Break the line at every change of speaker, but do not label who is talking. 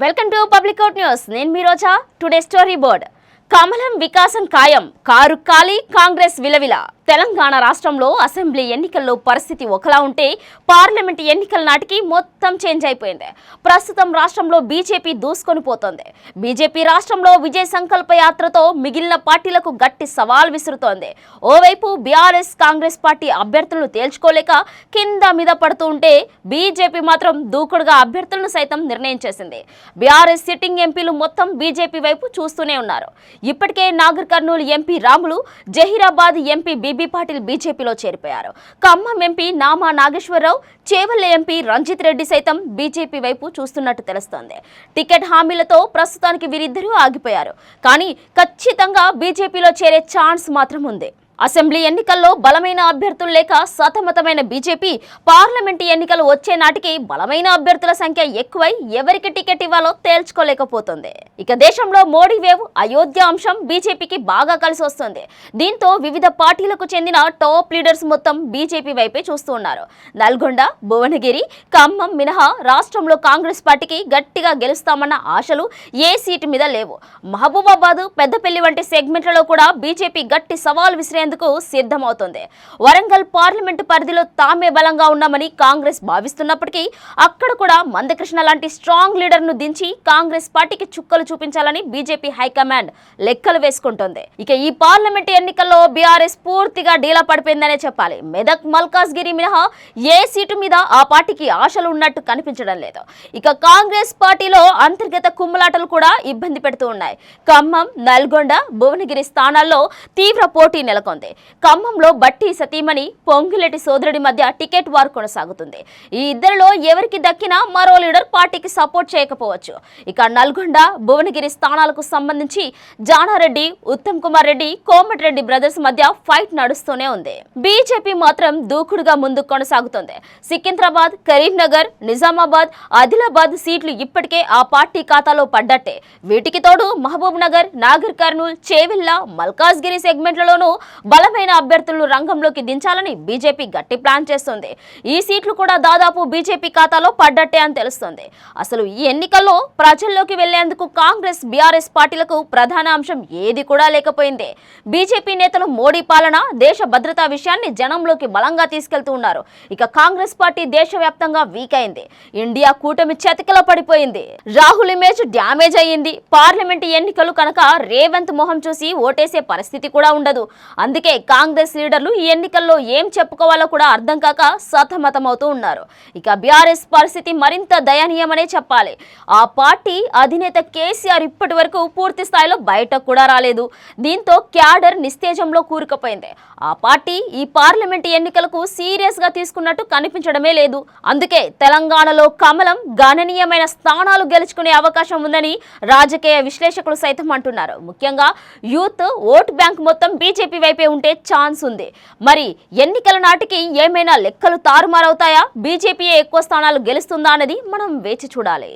Welcome to public out news నేను మీ Roja. Today story board కమలం వికాసం ఖాయం. కారు ఖాళీ కాంగ్రెస్ విలవిల. తెలంగాణ రాష్ట్రంలో అసెంబ్లీ ఎన్నికల్లో పరిస్థితి ఒకలా ఉంటే పార్లమెంట్ ఎన్నికల నాటికి మొత్తం చేంజ్ అయిపోయింది. ప్రస్తుతం రాష్ట్రంలో బీజేపీ దూసుకొని పోతోంది. బీజేపీ రాష్ట్రంలో విజయ సంకల్ప యాత్రతో మిగిలిన పార్టీలకు గట్టి సవాల్ విసురుతోంది. ఓవైపు బీఆర్ఎస్ కాంగ్రెస్ పార్టీ అభ్యర్థులను తేల్చుకోలేక కింద మీద పడుతూ ఉంటే బీజేపీ మాత్రం దూకుడుగా అభ్యర్థులను సైతం నిర్ణయం చేసింది. బీఆర్ఎస్ సిట్టింగ్ ఎంపీలు మొత్తం బీజేపీ వైపు చూస్తూనే ఉన్నారు. ఇప్పటికే Nagar Kurnool MP Ramulu Zaheerabad MP B B Patil బీజేపీలో చేరిపోయారు. ఖమ్మం ఎంపీ నామా నాగేశ్వరరావు చేవెళ్ళ ఎంపీ రంజిత్ రెడ్డి సైతం బీజేపీ వైపు చూస్తున్నట్టు తెలుస్తోంది. టికెట్ హామీలతో ప్రస్తుతానికి వీరిద్దరూ ఆగిపోయారు. కానీ ఖచ్చితంగా బీజేపీలో చేరే ఛాన్స్ మాత్రం ఉంది. అసెంబ్లీ ఎన్నికల్లో బలమైన అభ్యర్థులు లేక సతమతమైన బీజేపీ పార్లమెంట్ ఎన్నికలు వచ్చే నాటికి బలమైన అభ్యర్థుల సంఖ్య ఎక్కువై ఎవరికి టికెట్ ఇవ్వాలో తేల్చుకోలేకపోతుంది. ఇక దేశంలో మోడీ వేవ్ అయోధ్య అంశం బీజేపీకి బాగా కలిసి వస్తుంది. దీంతో వివిధ పార్టీలకు చెందిన టాప్ లీడర్స్ మొత్తం బీజేపీ వైపే చూస్తున్నారు నల్గొండ భువనగిరి ఖమ్మం మినహా రాష్ట్రంలో కాంగ్రెస్ పార్టీకి గట్టిగా గెలుస్తామన్న ఆశలు ఏ సీటు మీద లేవు. మహబూబాబాద్ పెద్దపల్లి వంటి సెగ్మెంట్లలో కూడా బీజేపీ గట్టి సవాల్ చేసేందుకు సిద్ధమవుతోంది. వరంగల్ పార్లమెంటు పరిధిలో తామే బలంగా ఉన్నామని కాంగ్రెస్ భావిస్తున్నప్పటికీ అక్కడ కూడా మందకృష్ణ లాంటి స్ట్రాంగ్ లీడర్ను దించి కాంగ్రెస్ పార్టీకి చుక్కలు చూపించాలని బీజేపీ హైకమాండ్ లెక్కలు వేసుకుంటోంది. ఇక ఈ పార్లమెంట్ ఎన్నికల్లో బీఆర్ఎస్ పూర్తిగా డీలా పడిపోయిందనే చెప్పాలి. మెదక్ మల్కాజ్గిరి మినహా ఏ సీటు మీద ఆ పార్టీకి ఆశలు ఉన్నట్టు కనిపించడం లేదు. ఇక కాంగ్రెస్ పార్టీలో అంతర్గత కుమ్ములాటలు కూడా ఇబ్బంది పెడుతూ ఉన్నాయి. ఖమ్మం నల్గొండ భువనగిరి స్థానాల్లో తీవ్ర పోటీ నెలకొంది. ఖమ్మంలో బట్టి సతీమణి పొంగులేటి సోదరుడి మధ్య టికెట్ వార్ కొనసాగుతుంది. ఈ ఇద్దరిలో ఎవరికి దక్కినా మరో లీడర్ పార్టీకి సపోర్ట్ చేయకపోవచ్చు. ఇక నల్గొండ భువనగిరి స్థానాలకు సంబంధించి జానారెడ్డి ఉత్తమ్ కుమార్ రెడ్డి కోమటిరెడ్డి బ్రదర్స్ మధ్య ఫైట్ నడుస్తూనే ఉంది. బీజేపీ మాత్రం దూకుడుగా ముందుకు కొనసాగుతోంది. సికింద్రాబాద్ కరీంనగర్ నిజామాబాద్ ఆదిలాబాద్ సీట్లు ఇప్పటికే ఆ పార్టీ ఖాతాలో పడ్డట్టే. వీటికి తోడు మహబూబ్ నగర్ నాగర్ కర్నూల్ చేవిల్ల మల్కాజ్గిరి సెగ్మెంట్లలోనూ బలమైన అభ్యర్థులను రంగంలోకి దించాలని బీజేపీ గట్టి ప్లాన్ చేస్తుంది. ఈ సీట్లు కూడా దాదాపు బీజేపీ ఖాతాలో పడ్డట్టే అని తెలుస్తుంది. అసలు ఈ ఎన్నికల్లో ప్రజల్లోకి వెళ్ళేందుకు కాంగ్రెస్ బీఆర్ఎస్ పార్టీలకు ప్రధాన అంశం ఏది కూడా లేకపోయింది. బీజేపీ నేతలు మోడీ పాలన దేశ భద్రతా విషయాన్ని జనంలోకి బలంగా తీసుకెళ్తూ ఉన్నారు. ఇక కాంగ్రెస్ పార్టీ దేశవ్యాప్తంగా వీక్ అయింది. ఇండియా కూటమి చతికిల పడిపోయింది. రాహుల్ ఇమేజ్ డ్యామేజ్ అయ్యింది. పార్లమెంట్ ఎన్నికలు కనుక రేవంత్ మొహం చూసి ఓటేసే పరిస్థితి కూడా ఉండదు. అందుకే కాంగ్రెస్ లీడర్లు ఈ ఎన్నికల్లో ఏం చెప్పుకోవాలో కూడా అర్థం కాక సతమతమవుతూ ఉన్నారు. ఇక బీఆర్ఎస్ పరిస్థితి మరింత దయనీయమనే చెప్పాలి. ఆ పార్టీ అధినేత కేసీఆర్ ఇప్పటి వరకు పూర్తి స్థాయిలో బయటకు కూడా రాలేదు. దీంతో క్యాడర్ నిస్తేజంలో కూరుకుపోయింది. ఆ పార్టీ ఈ పార్లమెంట్ ఎన్నికలకు సీరియస్గా తీసుకున్నట్టు కనిపించడమే లేదు. అందుకే తెలంగాణలో కమలం గణనీయమైన స్థానాలు గెలుచుకునే అవకాశం ఉందని రాజకీయ విశ్లేషకులు సైతం అంటున్నారు. ముఖ్యంగా యూత్ ఓట్ బ్యాంక్ మొత్తం బీజేపీ వైపే ఉంటే ఛాన్స్ ఉంది. మరి ఎన్నికల నాటికి ఏమైనా లెక్కలు తారుమారవుతాయా? బీజేపీ ఎక్కువ స్థానాలు గెలుస్తుందా అనేది మనం వేచి చూడాలి.